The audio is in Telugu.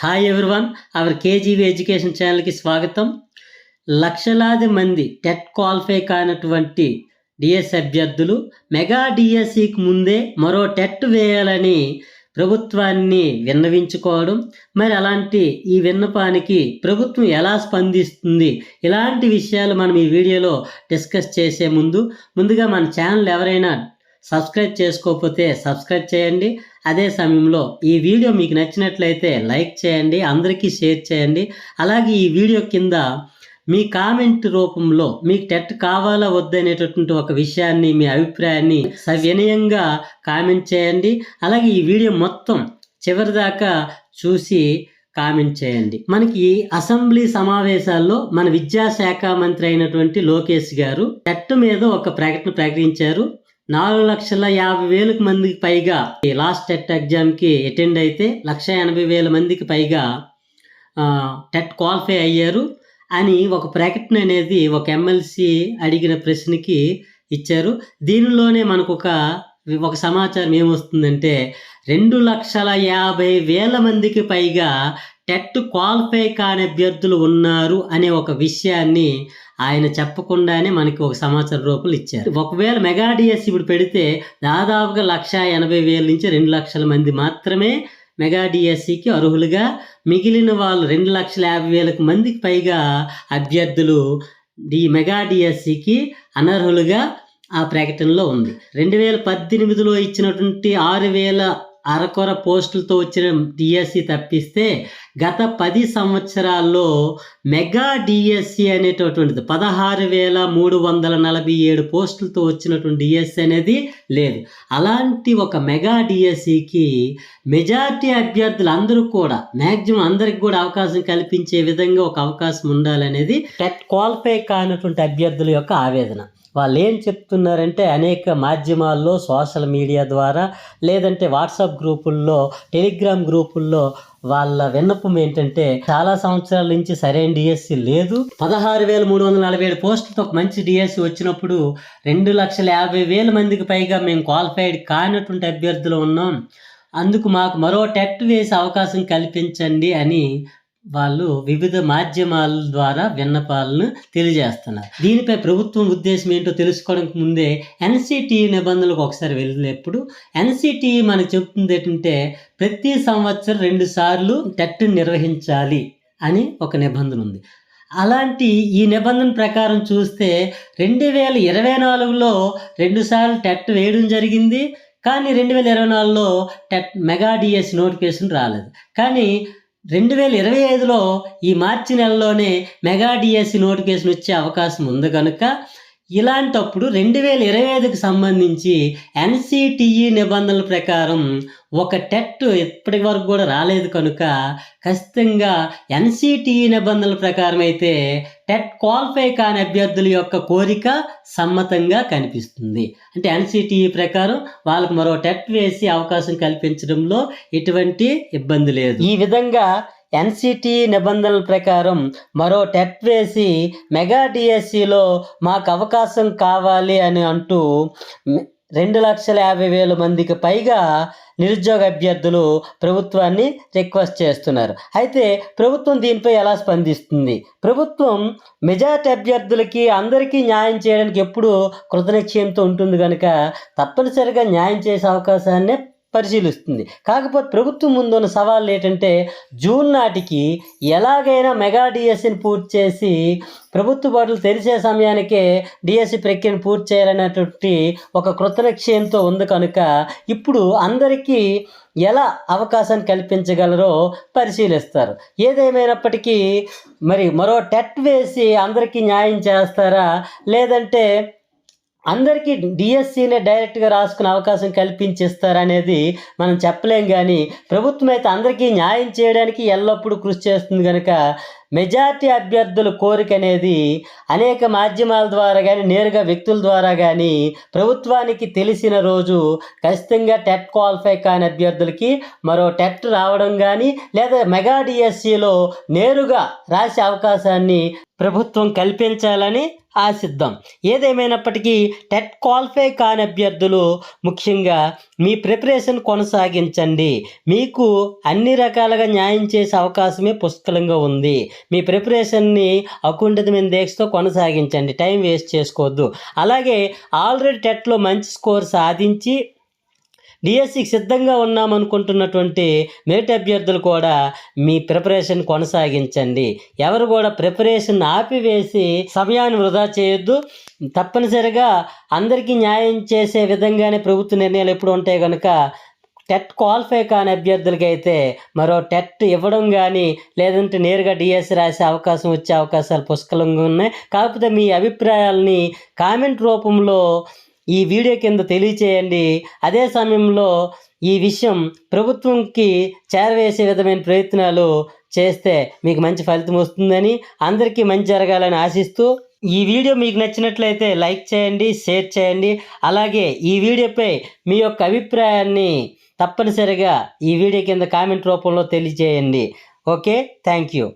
Hi everyone our K G V education ఛానల్కి స్వాగతం. లక్షలాది మంది టెట్ క్వాలిఫై కానటువంటి డిఎస్ అభ్యర్థులు మెగా డిఎస్సికి ముందే మరో టెట్ వేయాలని ప్రభుత్వాన్ని విన్నవించుకోవడం మరి అలాంటి ఈ విన్నపానికి ప్రభుత్వం ఎలా స్పందిస్తుంది? ఇలాంటి విషయాలు మనం ఈ వీడియోలో డిస్కస్ చేసే ముందు ముందుగా మన ఛానల్ ఎవరైనా సబ్స్క్రైబ్ చేసుకోకపోతే సబ్స్క్రైబ్ చేయండి. అదే సమయంలో ఈ వీడియో మీకు నచ్చినట్లయితే లైక్ చేయండి అందరికీ షేర్ చేయండి. అలాగే ఈ వీడియో కింద మీ కామెంట్ రూపంలో మీకు టెట్ కావాలా వద్దనేటటువంటి ఒక విషయాన్ని మీ అభిప్రాయాన్ని సవినయంగా కామెంట్ చేయండి. అలాగే ఈ వీడియో మొత్తం చివరిదాకా చూసి కామెంట్ చేయండి. మనకి అసెంబ్లీ సమావేశాల్లో మన విద్యాశాఖ మంత్రి అయినటువంటి లోకేష్ గారు టెట్ మీద ఒక ప్రకటన ప్రకటించారు. నాలుగు లక్షల యాభై వేలకు మందికి పైగా ఈ లాస్ట్ టెట్ ఎగ్జామ్కి అటెండ్ అయితే లక్ష ఎనభై వేల మందికి పైగా టెట్ క్వాలిఫై అయ్యారు అని ఒక ప్రకటన అనేది ఒక ఎమ్మెల్సీ అడిగిన ప్రశ్నకి ఇచ్చారు. దీనిలోనే మనకు ఒక ఒక సమాచారం ఏమొస్తుందంటే రెండు లక్షల యాభై వేల మందికి పైగా టెట్ క్వాలిఫై కాని అభ్యర్థులు ఉన్నారు అనే ఒక విషయాన్ని ఆయన చెప్పకుండానే మనకి ఒక సమాచార రూపంలో ఇచ్చారు. ఒకవేళ మెగా డిఎస్ ఇప్పుడు పెడితే దాదాపుగా లక్ష ఎనభై వేల నుంచి రెండు లక్షల మంది మాత్రమే మెగా డిఎస్సికి అర్హులుగా మిగిలిన వాళ్ళు రెండు లక్షల యాభై వేలకు మందికి పైగా అభ్యర్థులు డి మెగా డిఎస్సికి అనర్హులుగా ఆ ప్రకటనలో ఉంది. రెండు వేల పద్దెనిమిదిలో ఇచ్చినటువంటి ఆరు వేల అరకొర పోస్టులతో వచ్చిన డిఎస్సి తప్పిస్తే గత పది సంవత్సరాల్లో మెగా డిఎస్సి అనేటటువంటిది పదహారు వేల మూడు వందల నలభై ఏడు పోస్టులతో వచ్చినటువంటి డిఎస్సి అనేది లేదు. అలాంటి ఒక మెగా డిఎస్సికి మెజారిటీ అభ్యర్థులు అందరూ కూడా మ్యాక్సిమం అందరికి కూడా అవకాశం కల్పించే విధంగా ఒక అవకాశం ఉండాలనేది టెట్ క్వాలిఫై కానటువంటి అభ్యర్థుల యొక్క ఆవేదన. వాళ్ళు ఏం చెప్తున్నారంటే అనేక మాధ్యమాల్లో సోషల్ మీడియా ద్వారా లేదంటే వాట్సాప్ గ్రూపుల్లో టెలిగ్రామ్ గ్రూపుల్లో వాళ్ళ విన్నపం ఏంటంటే చాలా సంవత్సరాల నుంచి సరైన డిఎస్సి లేదు. పదహారు వేల మూడు వందల నలభై ఏడు పోస్టులతో ఒక మంచి డిఎస్సి వచ్చినప్పుడు రెండు లక్షల యాభై వేల మందికి పైగా మేము క్వాలిఫైడ్ కానటువంటి అభ్యర్థులు ఉన్నాం. అందుకు మాకు మరో టెట్ వేసే అవకాశం కల్పించండి అని వాళ్ళు వివిధ మాధ్యమాల ద్వారా విన్నపాలను తెలియజేస్తున్నారు. దీనిపై ప్రభుత్వం ఉద్దేశం ఏంటో తెలుసుకోవడానికి ముందే ఎన్సిటి నిబంధనలకు ఒకసారి వెళ్ళినప్పుడు ఎన్సిటి మనకు చెప్తుంది ఏంటంటే ప్రతి సంవత్సరం రెండు సార్లు టెట్ నిర్వహించాలి అని ఒక నిబంధన ఉంది. అలాంటి ఈ నిబంధన ప్రకారం చూస్తే రెండు వేల ఇరవై నాలుగులో రెండుసార్లు టెట్ వేయడం జరిగింది. కానీ రెండు వేల ఇరవై నాలుగులో టెట్ మెగా డిఎస్ నోటిఫికేషన్ రాలేదు. కానీ రెండు వేల ఇరవై ఐదులో ఈ మార్చి నెలలోనే మెగా డిఎస్సి నోటిఫికేషన్ వచ్చే అవకాశం ఉంది కనుక ఇలాంటప్పుడు రెండు వేల ఇరవై ఐదుకి సంబంధించి ఎన్సిటిఈ నిబంధనల ప్రకారం ఒక టెట్ ఇప్పటి వరకు కూడా రాలేదు కనుక ఖచ్చితంగా ఎన్సిటిఈ నిబంధనల ప్రకారం అయితే టెట్ క్వాలిఫై కాని అభ్యర్థుల యొక్క కోరిక సమ్మతంగా కనిపిస్తుంది. అంటే ఎన్సిటిఈ ప్రకారం వాళ్ళకు మరో టెట్ వేసి అవకాశం కల్పించడంలో ఎటువంటి ఇబ్బంది లేదు. ఈ విధంగా ఎన్సిటి నిబంధనల ప్రకారం మరో టెట్ వేసి మెగా డిఎస్సిలో మాకు అవకాశం కావాలి అని అంటూ రెండు లక్షల యాభై వేల మందికి పైగా నిరుద్యోగ అభ్యర్థులు ప్రభుత్వాన్ని రిక్వెస్ట్ చేస్తున్నారు. అయితే ప్రభుత్వం దీనిపై ఎలా స్పందిస్తుంది? ప్రభుత్వం మెజార్టీ అభ్యర్థులకి అందరికీ న్యాయం చేయడానికి ఎప్పుడూ కృతనిశ్చయంతో ఉంటుంది కనుక తప్పనిసరిగా న్యాయం చేసే అవకాశాన్ని పరిశీలిస్తుంది. కాకపోతే ప్రభుత్వం ముందున్న సవాళ్ళు ఏంటంటే జూన్ నాటికి ఎలాగైనా మెగా డిఎస్సిని పూర్తి చేసి ప్రభుత్వ బడులు తెరిచే సమయానికే డిఎస్సి ప్రక్రియను పూర్తి చేయాలనేటువంటి ఒక కృతనిశ్చయంతో ఉంది కనుక ఇప్పుడు అందరికీ ఎలా అవకాశం కల్పించగలరో పరిశీలిస్తారు. ఏదేమైనప్పటికీ మరి మరో టెట్ వేసి అందరికీ న్యాయం చేస్తారా? లేదంటే అందరికీ డిఎస్సినే డైరెక్ట్గా రాసుకునే అవకాశం కల్పించిస్తారనేది మనం చెప్పలేం కానీ ప్రభుత్వం అయితే అందరికీ న్యాయం చేయడానికి ఎల్లప్పుడూ కృషి చేస్తుంది కనుక మెజార్టీ అభ్యర్థుల కోరిక అనేది అనేక మాధ్యమాల ద్వారా కానీ నేరుగా వ్యక్తుల ద్వారా కానీ ప్రభుత్వానికి తెలిసిన రోజు ఖచ్చితంగా టెట్ క్వాలిఫై కాని అభ్యర్థులకి మరో టెట్ రావడం కానీ లేదా మెగా డిఎస్సిలో నేరుగా రాసే అవకాశాన్ని ప్రభుత్వం కల్పించాలని ఆశిద్దాం. ఏదేమైనప్పటికీ టెట్ క్వాలిఫై కాని అభ్యర్థులు ముఖ్యంగా మీ ప్రిపరేషన్ కొనసాగించండి. మీకు అన్ని రకాలుగా న్యాయం చేసే అవకాశమే పుష్కలంగా ఉంది. మీ ప్రిపరేషన్ని అకుంఠితమైన దీక్షతో కొనసాగించండి. టైం వేస్ట్ చేసుకోవద్దు. అలాగే ఆల్రెడీ టెట్లో మంచి స్కోర్ సాధించి డిఎస్సికి సిద్ధంగా ఉన్నామనుకుంటున్నటువంటి మెరిట్ అభ్యర్థులు కూడా మీ ప్రిపరేషన్ కొనసాగించండి. ఎవరు కూడా ప్రిపరేషన్ ఆపివేసి సమయాన్ని వృధా చేయొద్దు. తప్పనిసరిగా అందరికీ న్యాయం చేసే విధంగానే ప్రభుత్వ నిర్ణయాలు ఎప్పుడు ఉంటాయి కనుక టెట్ క్వాలిఫై కాని అభ్యర్థులకి అయితే మరో టెట్ ఇవ్వడం కానీ లేదంటే నేరుగా డిఎస్సి రాసే అవకాశం వచ్చే అవకాశాలు పుష్కలంగా ఉన్నాయి. కాకపోతే మీ అభిప్రాయాలని కామెంట్ రూపంలో ఈ వీడియో కింద తెలియచేయండి. అదే సమయంలో ఈ విషయం ప్రభుత్వంకి చేరవేసే విధమైన ప్రయత్నాలు చేస్తే మీకు మంచి ఫలితం వస్తుందని అందరికీ మంచి జరగాలని ఆశిస్తూ ఈ వీడియో మీకు నచ్చినట్లయితే లైక్ చేయండి షేర్ చేయండి. అలాగే ఈ వీడియోపై మీ యొక్క అభిప్రాయాన్ని తప్పనిసరిగా ఈ వీడియో కింద కామెంట్ రూపంలో తెలియజేయండి. Okay thank you.